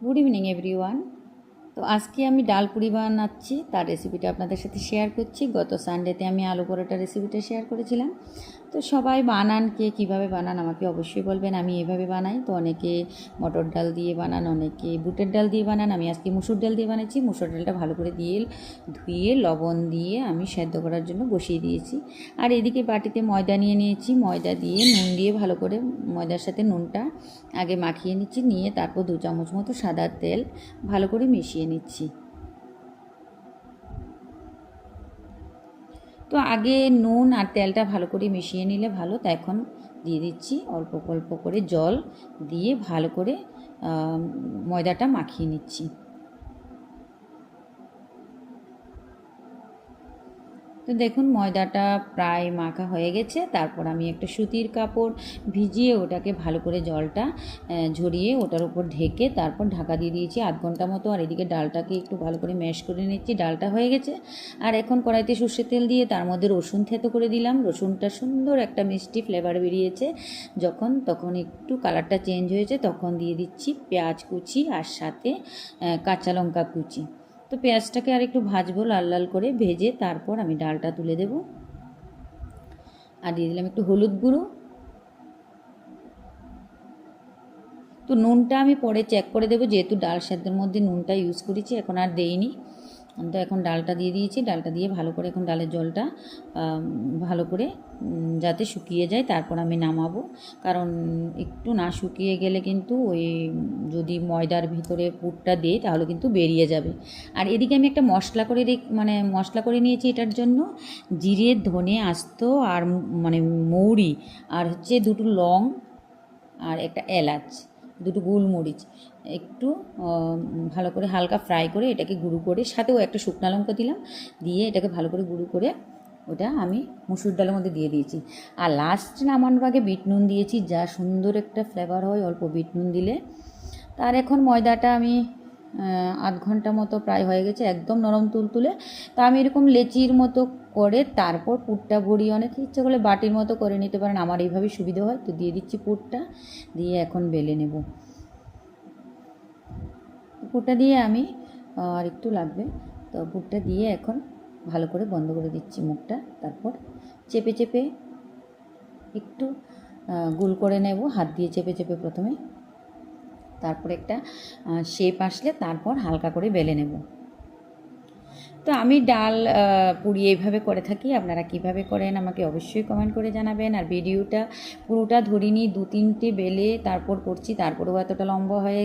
Good evening everyone তো আজকে আমি ডাল পুরি বানাচ্ছি, তার রেসিপিটা আপনাদের সাথে শেয়ার করছি। গত সানডেতে আমি আলু পরোটা রেসিপিটা শেয়ার করেছিলাম। তো সবাই বানান, কে কীভাবে বানান আমাকে অবশ্যই বলবেন। আমি এভাবে বানাই, তো অনেকে মটর ডাল দিয়ে বানান, অনেকে বুটের ডাল দিয়ে বানান। আমি আজকে মুসুর ডাল দিয়ে বানাচ্ছি মুসুর ডালটা ভালো করে দিয়ে, ধুয়ে, লবণ দিয়ে আমি সেদ্ধ করার জন্য বসিয়ে দিয়েছি। আর এদিকে বাটিতে ময়দা নিয়ে নিয়েছি, ময়দা দিয়ে নুন দিয়ে ভালো করে ময়দার সাথে নুনটা আগে মাখিয়ে নিচ্ছি, নিয়ে তারপর দু চামচ মতো সাদা তেল ভালো করে মিশিয়ে নিচ্ছি। তো আগে নুন আর তেলটা ভালো করে মিশিয়ে নিলে ভালো। তা এখন দিয়ে দিচ্ছি অল্প অল্প করে জল দিয়ে ভালো করে ময়দাটা মাখিয়ে নিচ্ছি। তো দেখুন, ময়দাটা প্রায় মাখা হয়ে গেছে। তারপর আমি একটা সুতির কাপড় ভিজিয়ে ওটাকে ভালো করে জলটা ঝরিয়ে ওটার উপর ঢেকে তারপর ঢাকা দিয়ে দিয়েছি আধ ঘণ্টা মতো। আর এদিকে ডালটাকে একটু ভালো করে ম্যাশ করে নিচ্ছি। ডালটা হয়ে গেছে। আর এখন কড়াইতে সর্ষে তেল দিয়ে তার মধ্যে রসুন থেতো করে দিলাম। রসুনটা সুন্দর একটা মিষ্টি ফ্লেভার বেরিয়েছে। যখন, তখন একটু কালারটা চেঞ্জ হয়েছে, তখন দিয়ে দিচ্ছি পেঁয়াজ কুচি আর সাথে কাঁচা লঙ্কা কুচি। তো পেঁয়াজটাকে আর একটু ভাজবো লাল লাল করে, ভেজে তারপর আমি ডালটা তুলে দেব। আর দিয়ে দিলাম একটু হলুদ গুঁড়ো। তো নুনটা আমি পরে চেক করে দেবো, যেহেতু ডাল সেদ্ধের মধ্যে নুনটা ইউজ করেছি, এখন আর দেইনি। তো এখন ডালটা দিয়ে দিয়েছি। ডালটা দিয়ে ভালো করে এখন ডালের জলটা ভালো করে যাতে শুকিয়ে যায়, তারপর আমি নামাবো। কারণ একটু না শুকিয়ে গেলে কিন্তু ওই, যদি ময়দার ভিতরে পুরটা দিই, তাহলে কিন্তু বেরিয়ে যাবে। আর এদিকে আমি একটা মশলা করে মানে মশলা করে নিয়েছি এটার জন্য। জিরে, ধনে আস্ত আর মানে মৌরি, আর হচ্ছে দুটো লং আর একটা এলাচ। দুটো গোলমরিচ, একটু ভালো করে হালকা ফ্রাই করে এটাকে গুঁড়ো করে, সাথেও একটা শুকনা লঙ্কা দিলাম, দিয়ে এটাকে ভালো করে গুঁড়ো করে ওটা আমি মুসুর ডালের মধ্যে দিয়ে দিয়েছি। আর লাস্ট নামানোর আগে বিট নুন দিয়েছি, যা সুন্দর একটা ফ্লেভার হয়, অল্প বিট নুন দিলে। তার এখন ময়দাটা আমি আধ ঘণ্টা মতো প্রায় হয়ে গেছে, একদম নরম তুলতুলে। তা আমি এরকম লেচির মতো করে তারপর পুরটা ভরিয়ে, অনেক ইচ্ছে করলে বাটির মতো করে নিতে পারেন। আমার এইভাবেই সুবিধা হয়। তো দিয়ে দিচ্ছি পুরটা, দিয়ে এখন বেলে নেব। পুরটা দিয়ে আমি, আর একটু লাগবে। তো পুরটা দিয়ে এখন ভালো করে বন্ধ করে দিচ্ছি মুখটা। তারপর চেপে চেপে একটু গোল করে নেব। হাত দিয়ে চেপে চেপে প্রথমে। তারপর একটা শেপ আসলে তারপর হালকা করে বেলে নেব। তো আমি ডাল পুরি এইভাবে করে থাকি। আপনারা কীভাবে করেন আমাকে অবশ্যই কমেন্ট করে জানাবেন। আর ভিডিওটা পুরোটা ধরিনি দু তিনটে বেলে তারপর করছি, তারপরেও এতটা লম্বা হয়ে